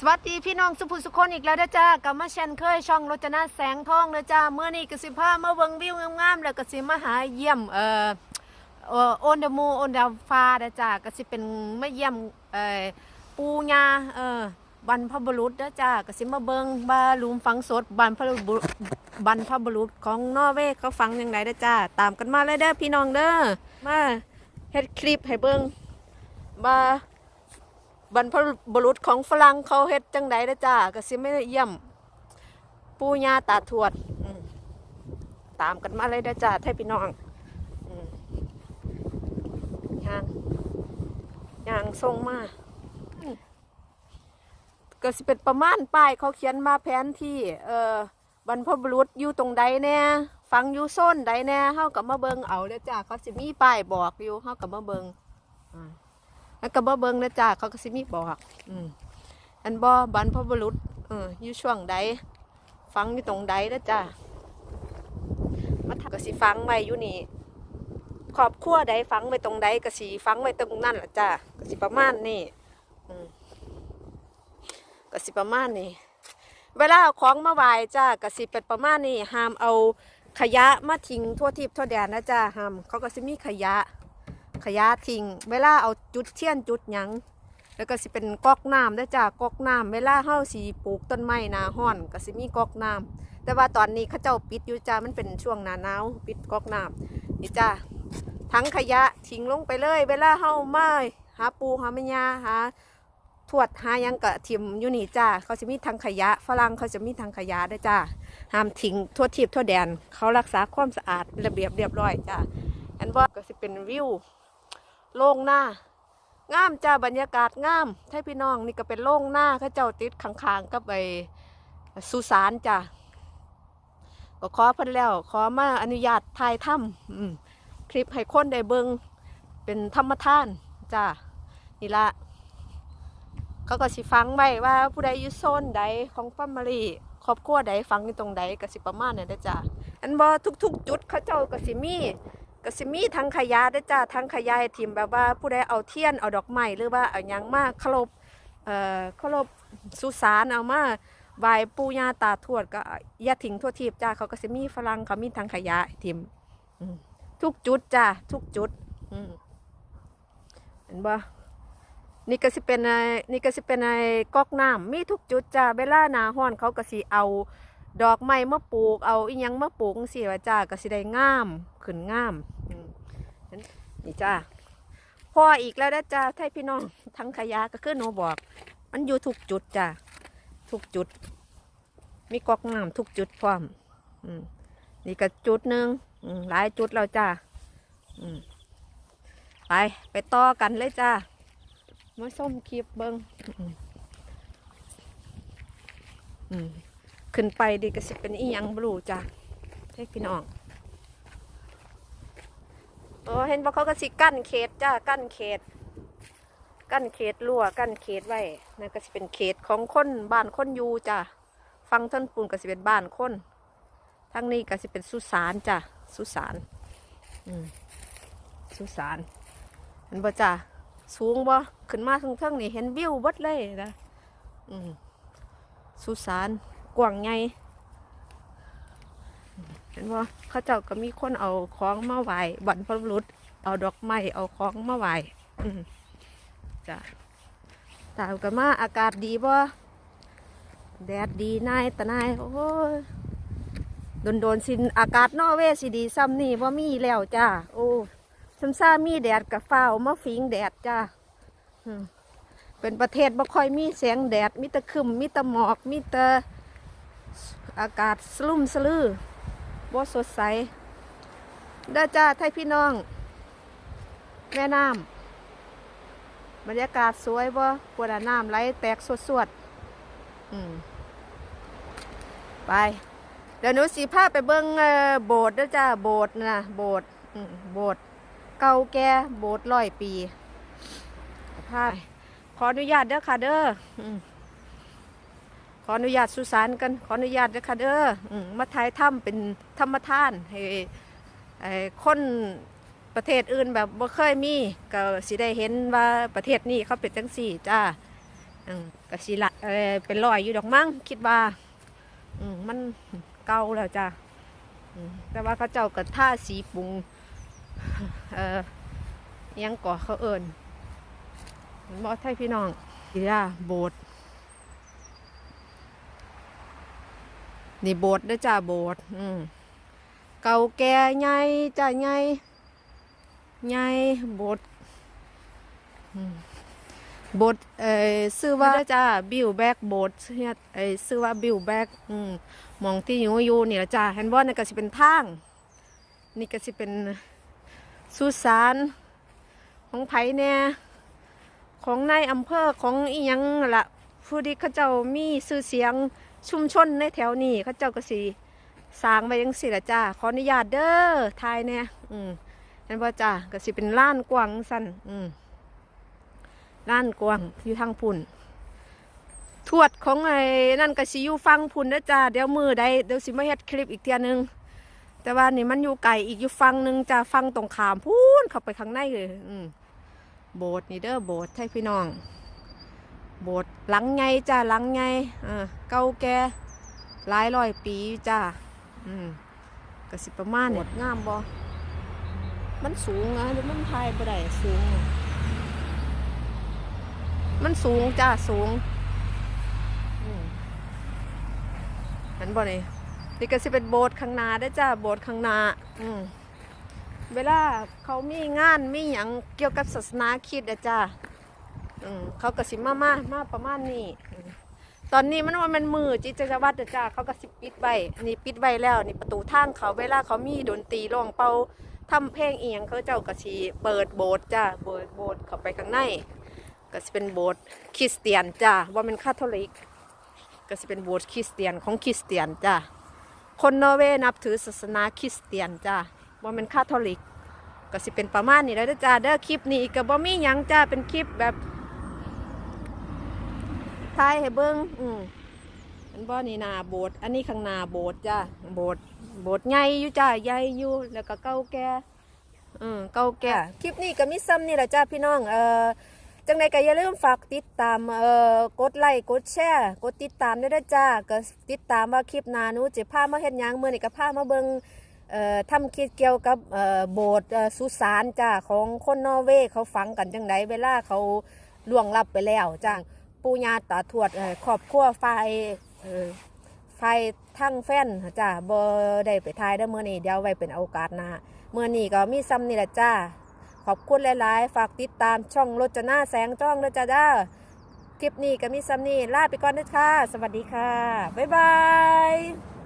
สวัสดีพี่น้องสุภุสุคนอีกแล้วนะจ้ากลับมาเช่นเคยช่องรจนาแสงทองนะจ้าเมื่อนี้กสิพาเมาเบิงวิวงามๆแล้วกสิมาหาเยี่ยมเอ่อโอนเดมูโอนดาฟ้านะจ้ากสิเป็นมาเยี่ยมเอ่อปูญาเอ่อบรรพบุรุษนะจ้ากสิมาเบิงบาลุมฝังศพบรรพบุรุษบรรพบุรุษของนอร์เวย์เขาฝังยังไงนะจ้าตามกันมาเลยเด้อพี่น้องเด้อมาเฮ็ดคลิปให้เบิงบา บรรพบุรุษของฝรั่งเขาเฮ็ดจังไดนะจ้าก็สิไม่ได้เยี่ยม ปู่ย่าตาทวดตามกันมาเลยนะจ้าให้พี่น้องอย่างย่างทรงมาก็สิเป็นประมาณป้ายเขาเขียนมาแผนที่ เออบรรพบุรุษอยู่ตรงใดแน่ฟังอยู่โซนใดแน่เฮากับมาเบิงเอาเด้อจ้าเขาสิมีป้ายบอกอยู่เฮากับมาเบิงอ่า แล้วก็บ่เบิ่งนะจ้าเขาก็สิมีบอกอืมอันบ่บรรพบุรุษเอออยู่ช่วงใดฟังอยู่ตรงใดนะจ้ามาถักก็สิฟังไว้อยู่นี่ครอบครัวใดฟังไว้ตรงใดก็สิฟังไว้ตรงนั่นล่ะจ้าก็สิประมาณนี้อืมก็สิประมาณนี้เวลาเอาของมาไหว้จ้าก็สิเป็นประมาณนี้ห้ามเอาขยะมาทิ้งทั่วทิพย์ทั่วแดนนะจ้าห้ามเขาก็สิมีขยะ ขยะทิ้งเวลาเอาจุดเทียนจุดหยังแล้วก็สิเป็นก๊อกน้ำได้จาก๊อกน้ำเวลาเฮาสิปลูกต้นไม้นาห้อนก็สิมีก๊อกน้ำแต่ว่าตอนนี้เขาเจ้าปิดอยู่จ้ามันเป็นช่วงหนาหนาวปิดก๊อกน้ำนี่จ้าทั้งขยะทิ้งลงไปเลย เวลาเฮามาหาปูหาแม่ยาหาทวดหายังกะทิมอยู่นี่จ้าเขาจะมีทางขยะฝรั่งเขาจะมีทางขยะด้จ้าห้ามทิ้งทั่วทิพย์ทั่วแดน เขารักษาความสะอาดระเบียบเรียบร้อยจ้าอันว่าก็สิเป็นวิว โล่งหน้างามจ้าบรรยากาศงามให้พี่น้องนี่ก็เป็นโล่งหน้าเขาเจ้าติดข้างๆกับไอ้สุสานจ้าก็ขอเพิ่นแล้ว ขอมาอนุญาตถ่ายถ้ำคลิปให้คนได้เบิงเป็นธรรมทานจ้านี่ละเขาก็สิฟังไว้ว่าผู้ใดอยู่โซนใดของฟามิลี่ครอบครัวใดฟังอยู่ตรงใดก็สิประมาณนั้นเด้จ้าอันบ่ทุก ๆ จุดเขาเจ้าก็สิมี ก็สิมีทั้งขยะได้จ้าทั้งขยะให้ทิมแบบว่าผู้ใดเอาเทียนเอาดอกไม้หรือว่าเอาหยังมาเคารพเอ่อเคารพสุสานเอามาไหว้ปู่ย่าตาทวดก็อย่าทิ้งทั่วทีบจ้าเขาก็สิมีฝรั่งเขามีทั้งขยะให้ทิมอืมทุกจุดจ้าทุกจุดอืมเห็นบ่นี่ก็สิเป็นไอ้นี่ก็สิเป็นไอ้ก๊อกน้ำมีทุกจุดจ้าเวลาหนาฮ้อนเขาก็สิเอาดอกไม้มาปลูก เอาอีหยังมาปลูกสิว่าจ้าก็สิได้งาม ขึ้นงาม นี่จ้าพออีกแล้วนะจ้าให้พี่น้องทั้งขยะก็คือหนูบอก มันอยู่ทุกจุดจ้าทุกจุด มีกอกน้ำทุกจุดพร้อมนี่ก็จุดหนึ่งหลายจุดแล้วจ้าไปไปต่อกันเลยจ้ามาส้มคลิปเบิงอืมอืมขึ้นไปดีก็สิเป็นอีหยังบลูจ้ะให้พี่น้อง โอ้เห็นว่าเขาก็สิกั้นเขตจ้ากั้นเขต กั้นเขตรั้วกั้นเขตไว้นั่นก็สิเป็นเขตของคนบ้านคนอยู่จ้ะฟังท่านปูนก็สิเป็นบ้านคนทั้งนี้ก็สิเป็นสุสานจ้ะสุสานอืมสุสานเห็นบ่จ้ะสูงบ่ขึ้นมาทั้งเทิงนี่เห็นวิวเบดเลยนะอืมสุสานกว้างใหญ่ ห็นว่าเขาเจ้าก็มีคนเอาของมาไหว้บรรพบุรุษ เอาดอกไม้เอาของมาไหว้จ้ะตามกันมาอากาศดีบ่แดดดีนายตะนายโอ้ยโดนโดนๆสินอากาศนอเวสิดีซ้ำนี่ว่ามีแล้วจ้าโอ้ซ้ำซ่ามีแดดกับฟ้ามาฟิงแดดจ้าเป็นประเทศบ่ค่อยมีแสงแดด มีต่ครึมมีต่หมอก มีต่อากาศสลุ่มสลือ บ่สดใสเด้อจ้าไทยพี่น้อง แม่น้ำบรรยากาศสวยบ่ปวดน้ำไหลแตกสดสดๆอืมไป เดี๋ยวหนูสีผ้าไปเบิ้งเอ่อโบสถ์เด้อจ้าโบสถ์นะโบสถ์โบสถ์เก่าแก่โบสถ์ร้อยปีผ้าขออนุญาตเด้อค่ะเด้อ อืมขออนุญาตสุสานกันขออนุญาตนะคะเด้ออมาถ่ายถ้ำเป็นธรรมทานให้คนประเทศอื่นแบบบ่เคยมีก็สิได้เห็นว่าประเทศนี้เขาเป็นจังสี่จ้ากะสิละเเป็นรอยอยู่ดอกมั้งคิดว่ามันเก่าแล้วจ้ะอืมแต่ว่าเขาเจ้าก็ท่าสีปรุงยังก่อเขาเอิญบอไทยพี่น้องดีจ้าโบสถ์ นี่โบสถ์เด้อจ้าโบสถ์อืมเก่าแก่ใหญ่จ้าใหญ่ใหญ่โบสถ์อืมโบสถ์เอ่อชื่อว่าเด้อจ้าบิวแบกโบสถ์เฮ็ดเอ่อชื่อว่าบิวแบกอืมหมองที่อยู่อยู่นี่ละจ้าเห็นบ่นี่ก็สิเป็นทาง นี่ก็สิเป็นสุสานของไผแน่ของในายอำเภอของอีหยังนั่นละผู้ที่เขาเจ้ามีชื่อเสียง ชุมชนในแถวนี้เขาเจ้าก็สิสร้างไว้ยังสิละจ้าขออนุญาตเด้อทายแน่อืมเห็นบ่จ้าก็สิเป็นล้านกว้างสั่นอืมล้านกว้างอยู่ทางพุ่นทวดของไอ้นั่นก็สิอยู่ฟังพุ่นนะจ้าเดี๋ยวมือใดเดี๋ยวสิมาเฮ็ดคลิปอีกเทียนึงแต่ว่านี่มันอยู่ไกลอีกอยู่ฟังหนึ่งจะฟังตรงขามพูนเข้าไปข้างในเลย อืมโบสถ์นี่เด้อโบสถ์ให้พี่น้อง โบสถ์หลังไงจ้าหลังไงอ่าเก่าแก่หลายร้อยปีอยู่จ้าอืมก็สิประมาณนี่งามบ่มันสูงนะหรือมันพายบ่ได้สูงอะมันสูงจ้าสูงอืมเห็นบ่นี่นี่ก็สิเป็นโบสถ์ข้างหน้าได้อจ้าโบสถ์ข้างหน้าอืมเวลาเขามีงานมีหยังเกี่ยวกับศาสนาคริดอะจ้า อืมเขาก็สิมามามาประมาณนี้อืมตอนนี้มันว่ามันมือจิตจวัตรอจ้าเขาก็สิปิดไว้นี่ปิดไว้แล้ว นี่ประตูทางเขาเวลาเขามีดนตรีร้องเป่าทำเพลงเอียงเขาเจ้าก็สิเปิดโบสถ์จ้าเปิดโบสถ์เข้าไปข้างในก็สิเป็นโบสถ์คริสเตียนจ้าว่าเป็นคาทอลิก ก็สิเป็นโบสถ์คริสเตียนของคริสเตียนจ้าคนนอร์เวย์นับถือศาสนาคริสเตียนจ้าบ่เป็นคาทอลิก ก็สิเป็นประมาณนี้แล้วเด้อจ้าเด้อคลิปนี้ก็บ่มีหยังจ้าเป็นคลิปแบบ ถ่ายให้เบิ่งอืมอันบ่นี่หนาโบสถ์อันนี้ข้างหน้าโบสถ์จ้าโบสถ์โบสถ์ใหญ่อยู่จ้าใหญ่อยู่แล้วก็เก่าแก่อืมเก่าแก่คลิปนี้ก็มีซ้ำนี่แหละจ้าพี่น้องเอ่อจังใดก็อย่าลืมฝากติดตามเอ่อกดไลค์กดแชร์กดติดตามด้วยนะจ้าก็ติดตามว่าคลิปหน้าหนูจะพามาเฮ็ดหยังมื้อนี้ก็พามาเบิ่งเอ่อทำคลิปเกี่ยวกับเอ่อโบสถ์เอ่อสุสานจ้าของคนนอร์เวย์เขาฝังกันจังไดเวลาเขาล่วงลับไปแล้วจ้า ปู่ย่าตาทวดเอ่อครอบครัวฝ่ายเอ่อฝ่ายทั้งแฟนจ้าบ่ได้ไปทายได้เมื่อนี้เดี๋ยวไว้เป็นโอกาสหน้ามื้อนี้ก็มีซ้ำนี่แหละจ้า ขอบคุณหลายๆ ฝากติดตามช่องรจนาแสงจ้องด้วยจ้าจ้าคลิปนี้ก็มีซ้ำนี่ลาไปก่อนด้วยค่ะ สวัสดีค่ะ บ๊ายบาย